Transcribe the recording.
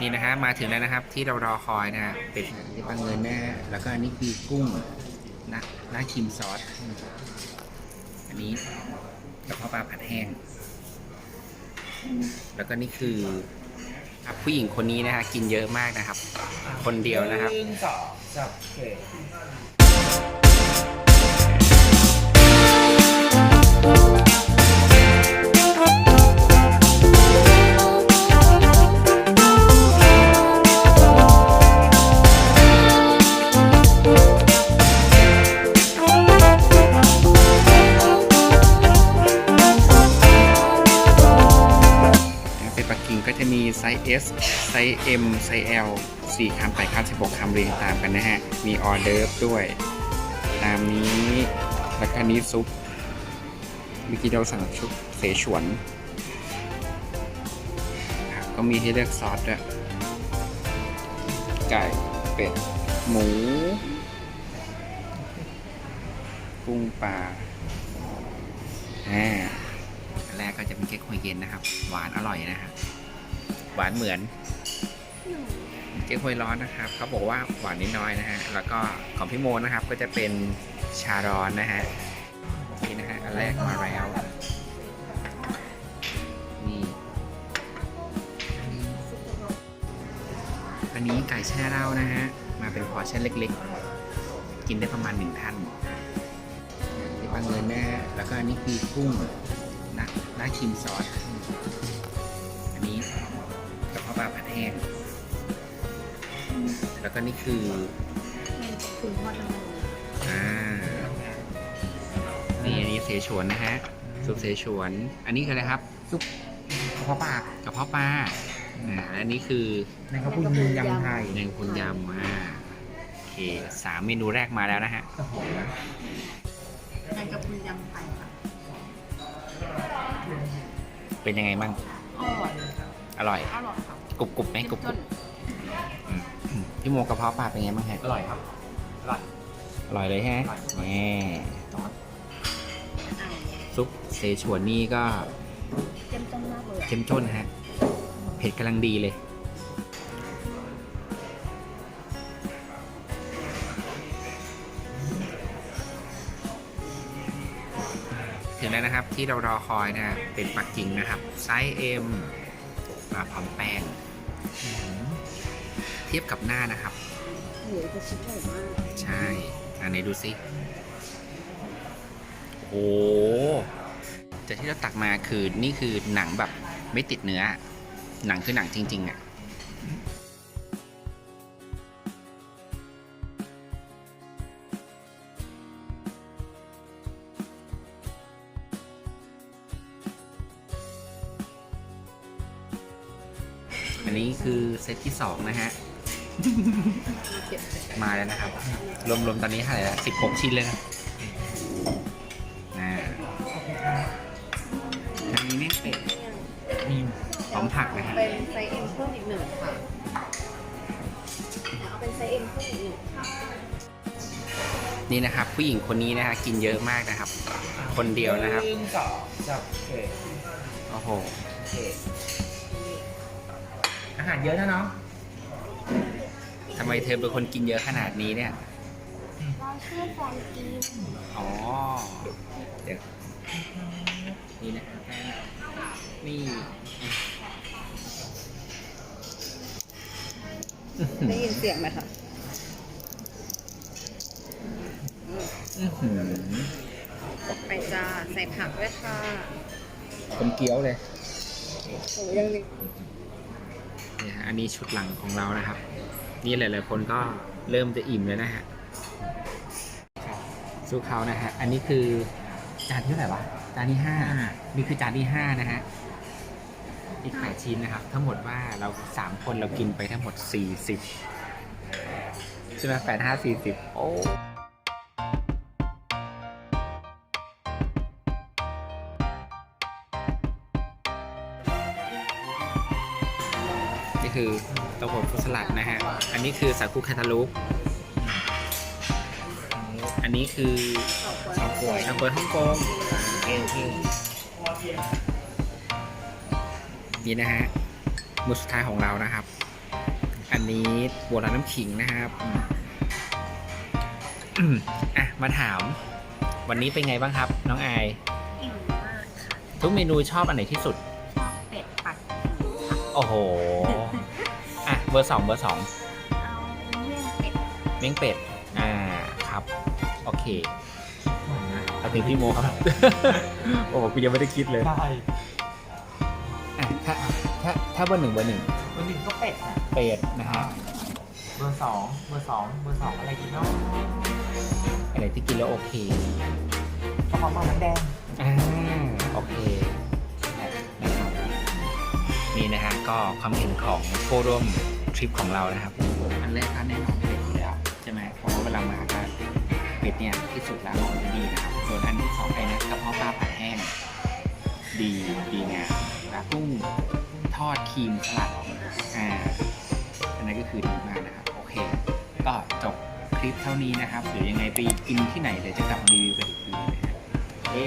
นี่นะฮะมาถึงแล้วนะครับที่เรารอคอยนะฮะเป็นที่ปังเงินนะฮะแล้วก็อันนี้คือกุ้งนะน่าชิมซอสอันนี้กระเพาะปลาผัดแห้ง แล้วก็นี่คือผู้หญิงคนนี้นะฮะกินเยอะมากนะครับ คนเดียวนะครับ สองสามโอเคเ S ไซส์ M ไซส์ L 4คำ8คำ16คำเรียงตามกันนะฮะ มีออเดิร์ฟด้วย ตามนี้แล้วก็นี้ซุปเมื่อกี้เราสั่งชุบเสฉวนครับก็มีให้เลือกซอสด้วยไก่เป็ด หมูกุ้งปลาอ่าแรกก็จะเป็นเค้กฮวยเย็นนะครับ หวานอร่อยนะครับ หวานเหมือนเค้กฮวยร้อนนะครับเขาบอกว่าหวานนิดน้อยนะฮะแล้วก็ของพี่โมนะครับก็จะเป็นชาร้อนนะฮะนี่นะฮะอันแรกมาแล้วนี่อันนี้ไก่แช่เหล้านะฮะมาเป็นพอร์ชั่นเล็กๆ กินได้ประมาณหนึ่งท่านที่ปังเงินนะฮะแล้วก็อันนี้คือกุ้งน่าน่าชิมซอส ปลาผัดแห้ง แล้วก็นี่คือถึงหมดเลยอ่านี่อันนี้เสฉวนนะฮะ ซุปเสฉวน อันนี้คืออะไรครับ ซุปกระเพาะปลากระเพาะปลาอ่าและอันนี้คือในข้าวปุ้นยำไทยแมงคุณยำอ่าโอเคสามเมนูแรกมาแล้วนะฮะโอ้โหนะแมงกะพรุนยำไทยค่ะเป็นยังไงบ้าง อร่อย อร่อย อร่อยค่ะ กรุบกรุบไหมกรุบกรุบอืมอืมพี่โมกระเพาะปลาเป็นไงบ้างฮะอร่อยครับ อร่อย อร่อยเลยฮะอร่อยแหม่ซอสซุปเสฉวนนี่ก็เต็มต้นมากเลยเข้มข้นฮะ เผ็ดกำลังดีเลย ถึงแล้วนะครับที่เรารอคอยนะฮะเป็นปักกิ่งนะครับ ไซส์ M มาพร้อมแป้ง เทียบกับหน้านะครับโอ้โหจะชิ้นใหญ่มากใช่ อันไหนดูสิโอ้แต่ที่เราตักมาคือนี่คือหนังแบบไม่ติดเนื้อ หนังคือหนังจริง ๆ อะ นนี้คือเซตที่สองนะฮะเก็บมาแล้วนะครับ รวมๆตอนนี้เท่าไหร่ละสิบหกชิ้นเลยนะอ่าอันนี้นี่เป็ดนี่พร้อมผักนะฮะเป็นไซส์เอ็มเพิ่มอีกหนึ่งค่ะเอาเป็นไซส์เอ็มเพิ่มอีกหนึ่งนี่นะครับ ผู้หญิงคนนี้นะฮะกินเยอะมากนะครับ คนเดียวนะครับหนึ่งสองสามโอเคโอ้โหโอเค อาหารเยอะนะเนาะทำไมเธอเป็นคนกินเยอะขนาดนี้เนี่ย เราชื่อแฟนกีนอ๋อ เดี๋ยว นี่นะครับนี่ได้ยินเสียงไหมคะอื้อหือไปจ้าใส่ผักด้วยค่ะเป็นเกี๊ยวเลย โอ้ยังมี นี่ฮะอันนี้ชุดหลังของเรานะครับ นี่หลาย ๆ คนก็เริ่มจะอิ่มแล้วนะฮะสู้เขานะฮะ อันนี้คือจานที่เท่าไหร่วะ จานที่ห้านี่คือจานที่ห้านะฮะ อีกแปดชิ้นนะครับ ทั้งหมดว่าเราสามคนเรากินไปทั้งหมดสี่สิบใช่ไหมแปดห้าสี่สิบโอ้ คือเต้าหู้ฟรุตสลัดนะฮะ อันนี้คือสาคูแคทาลูปอันนี้คือชาวกวยชาเบิร์ฮ่องกงเอลคิวนี่นะฮะมือสุดท้ายของเรานะครับ อันนี้บัวลอยน้ำขิงนะครับอะมาถาม วันนี้เป็นไงบ้างครับ น้องออิ่มมากค่ะ ทุกเมนูชอบอันไหนที่สุด โอ้โห อะ เบอร์สองเบอร์สองเอาเมี่ยงเป็ดเม้งเป็ด อ่า ครับ โอเคหอมนะเอาถึงพี่โมครับ โอ้กูยังไม่ได้คิดเลย ได้อะ ถ้า ถ้า ถ้าเบอร์หนึ่งเบอร์หนึ่งเบอร์หนึ่งก็เป็ดนะเป็ดนะฮะ เบอร์สองเบอร์สองเบอร์สองอะไรกินเนาะอะไรที่กินแล้วโอเคกระเพาะปลาน้ำแดงอ่าโอเคนะครับ นี่นะฮะก็ความเห็นของผู้ร่วมทริปของเรานะครับอันแรกก็แน่นอนเป็ดอยู่แล้วใช่ไหมเพราะว่าเวลามาก็เป็ดเนี่ยที่สุดแล้วของที่นี่นะครับส่วนอันที่สองไปนะกระเพาะปลาผัดแห้ง ดีดีงามแล้วกุ้งทอดครีมสลัดอ่าอันนั้นก็คือดีมากนะครับโอเค ก็จบคลิปเท่านี้นะครับเดี๋ยวยังไงไปกินที่ไหนเดี๋ยวจะกลับมารีวิวกันอีกทีนะฮะเย้